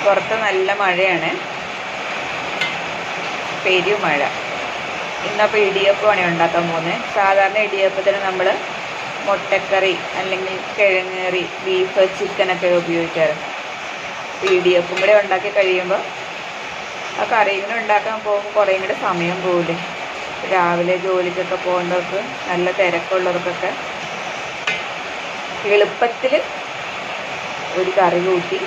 പുറത്ത് നല്ല മഴയാണ്. പെരുമഴ ഇന്നപ്പോൾ ഇടിയപ്പമാണ് ഉണ്ടാക്കാൻ പോകുന്നത് സാധാരണ ഇടിയപ്പത്തിന് നമ്മൾ മുട്ടക്കറി അല്ലെങ്കിൽ കിഴങ്ങേറി ബീഫ് ചിക്കനൊക്കെ ഉപയോഗിക്കാറ്. ഇടിയപ്പം കൂടെ ഉണ്ടാക്കി കഴിയുമ്പോൾ ആ കറിയും കൂടെ ഉണ്ടാക്കാൻ പോകുമ്പോൾ കുറേ കൂടെ സമയം പോകില്ലേ രാവിലെ ജോലിക്കൊക്കെ പോകുന്നവർക്ക് നല്ല തിരക്കുള്ളവർക്കൊക്കെ എളുപ്പത്തിൽ ഒരു കറി കൂട്ടി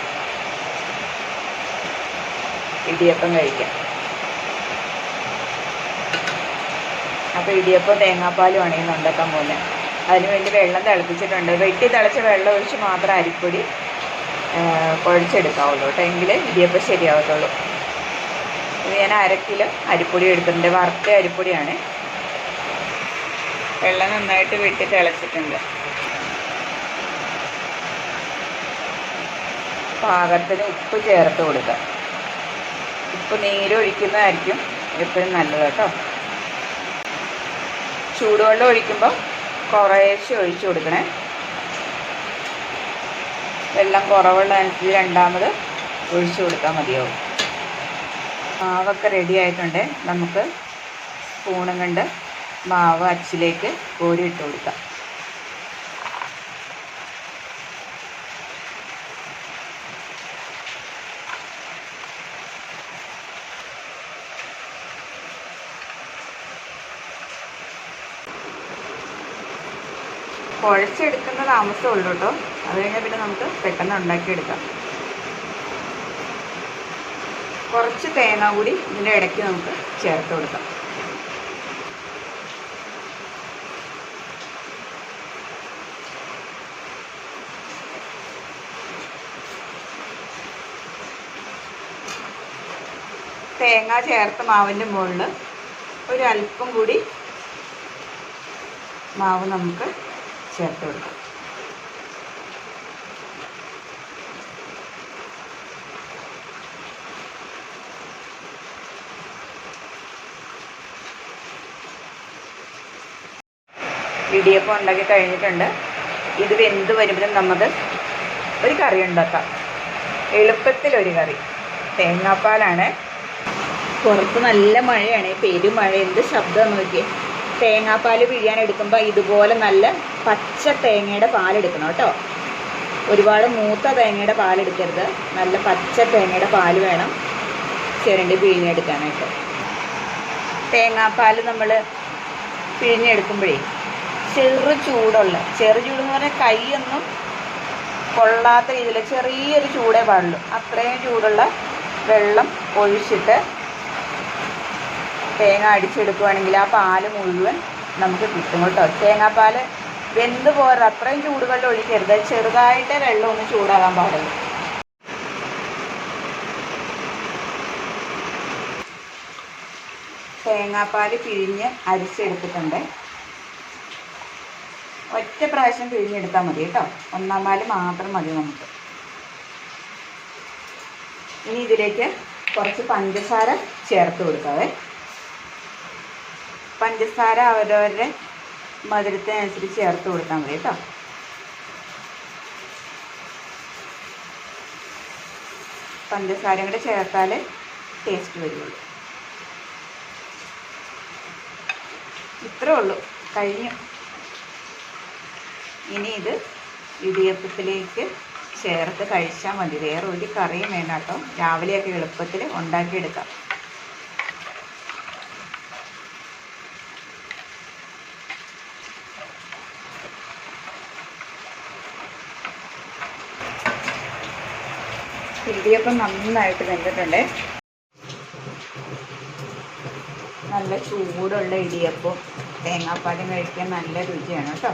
ഇടിയപ്പം കഴിക്കാം. അപ്പോൾ ഇടിയപ്പം തേങ്ങാപ്പാലുമാണ് ഇന്ന് ഉണ്ടാക്കാൻ പോലെ. അതിന് വേണ്ടി വെള്ളം തിളപ്പിച്ചിട്ടുണ്ട്. വെട്ടി തിളച്ച വെള്ളം ഒഴിച്ച് മാത്രം അരിപ്പൊടി കുഴച്ചെടുക്കാവുള്ളൂ കേട്ടോ. എങ്കിൽ ഇടിയപ്പം ശരിയാവത്തുള്ളൂ. ഇത് ഞാൻ അര അരിപ്പൊടി എടുത്തിട്ടുണ്ട്. വറുത്ത അരിപ്പൊടിയാണ്. വെള്ളം നന്നായിട്ട് വെട്ടി തിളച്ചിട്ടുണ്ട്. പാകത്തിന് ഉപ്പ് ചേർത്ത് കൊടുക്കുക ഉപ്പ് നീരൊഴിക്കുന്നതായിരിക്കും എപ്പോഴും നല്ലത് കേട്ടോ. ചൂടുവെള്ളം ഒഴിക്കുമ്പോൾ കുറേശ്ശെ ഒഴിച്ചു കൊടുക്കണേ. വെള്ളം കുറവുള്ള അനുസരിച്ച് രണ്ടാമത് ഒഴിച്ചു കൊടുത്താൽ മതിയാവും. മാവൊക്കെ റെഡി ആയിട്ടുണ്ട്. നമുക്ക് സ്പൂണും കൊണ്ട് മാവ് അച്ചിലേക്ക് കോരി ഇട്ട് കൊടുക്കാം. കുഴച്ചെടുക്കുന്ന താമസമേ ഉള്ളൂ കേട്ടോ. അത് കഴിഞ്ഞാൽ പിന്നെ നമുക്ക് പെട്ടെന്ന് ഉണ്ടാക്കിയെടുക്കാം. കുറച്ച് തേങ്ങ കൂടി ഇതിന്റെ ഇടയ്ക്ക് നമുക്ക് ചേർത്ത് കൊടുക്കാം. തേങ്ങ ചേർത്ത മാവിന്റെ മുകളിൽ ഒരു അല്പം കൂടി മാവ് നമുക്ക് ചേർത്ത് കൊടുക്കും. ഇടിയപ്പം ഉണ്ടാക്കി കഴിഞ്ഞിട്ടുണ്ട്. ഇത് വെന്ത് വരുമ്പോഴും നമുക്ക് ഒരു കറി ഉണ്ടാക്കാം. എളുപ്പത്തിലൊരു കറി. തേങ്ങാപ്പാലാണ്. പുറത്ത് നല്ല മഴയാണ്. പെരുമഴ എന്ത് ശബ്ദം നോക്കിയേ. തേങ്ങാപ്പാൽ പിഴിയാൻ എടുക്കുമ്പോൾ ഇതുപോലെ നല്ല പച്ച തേങ്ങയുടെ പാലെടുക്കണം കേട്ടോ. ഒരുപാട് മൂത്ത തേങ്ങയുടെ പാലെടുക്കരുത്. നല്ല പച്ച തേങ്ങയുടെ പാൽ വേണം ചിരണ്ടി പിഴിഞ്ഞെടുക്കാനായിട്ട്. തേങ്ങാപ്പാൽ നമ്മൾ പിഴിഞ്ഞെടുക്കുമ്പോഴേ ചെറു ചൂടുള്ള ചെറു ചൂടെന്ന് പറഞ്ഞാൽ കൈയൊന്നും കൊള്ളാത്ത രീതിയിൽ ചെറിയൊരു ചൂടേ പാടുള്ളൂ. അത്രയും ചൂടുള്ള വെള്ളം ഒഴിച്ചിട്ട് തേങ്ങ അടിച്ചെടുക്കുകയാണെങ്കിൽ ആ പാൽ മുഴുവൻ നമുക്ക് കിട്ടും കേട്ടോ. തേങ്ങാപ്പാൽ വെന്ത് പോരുത്. അത്രയും ചൂടുവെള്ളം ഒഴിക്കരുത്. ചെറുതായിട്ട് വെള്ളം ഒന്ന് ചൂടാകാൻ പാടുള്ളൂ തേങ്ങാപ്പാൽ പിഴിഞ്ഞ് അരിച്ചെടുത്തിട്ടുണ്ട്. ഒറ്റ പ്രാവശ്യം പിഴിഞ്ഞെടുത്താൽ മതി കേട്ടോ. ഒന്നാം പാൽ മാത്രം മതി നമുക്ക്. ഇനി ഇതിലേക്ക് കുറച്ച് പഞ്ചസാര ചേർത്ത് കൊടുക്കാവേ പഞ്ചസാര അവരവരുടെ മധുരത്തിനനുസരിച്ച് ചേർത്ത് കൊടുത്താൽ മതി കേട്ടോ. പഞ്ചസാരയും കൂടെ ചേർത്താൽ ടേസ്റ്റ് വരുള്ളൂ. ഇത്രേ ഉള്ളൂ. കഴിഞ്ഞു. ഇനി ഇത് ഇടിയപ്പത്തിലേക്ക് ചേർത്ത് കഴിച്ചാൽ മതി. വേറെ ഒരു കറിയും വേണ്ട കേട്ടോ. രാവിലെയൊക്കെ എളുപ്പത്തിൽ ഉണ്ടാക്കിയെടുക്കാം. ഇടിയപ്പം നന്നായിട്ട് വെന്തിട്ടുണ്ട്. നല്ല ചൂടുള്ള ഇടിയപ്പം തേങ്ങാപ്പാലും കഴിക്കാൻ നല്ല രുചിയാണ് കേട്ടോ.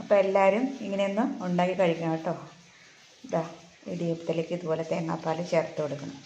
അപ്പോൾ എല്ലാവരും ഇങ്ങനെയൊന്ന് ഉണ്ടാക്കി കഴിക്കണം കേട്ടോ. ഇതാ ഇടിയപ്പത്തിലേക്ക് ഇതുപോലെ തേങ്ങാപ്പാൽ ചേർത്ത് കൊടുക്കണം.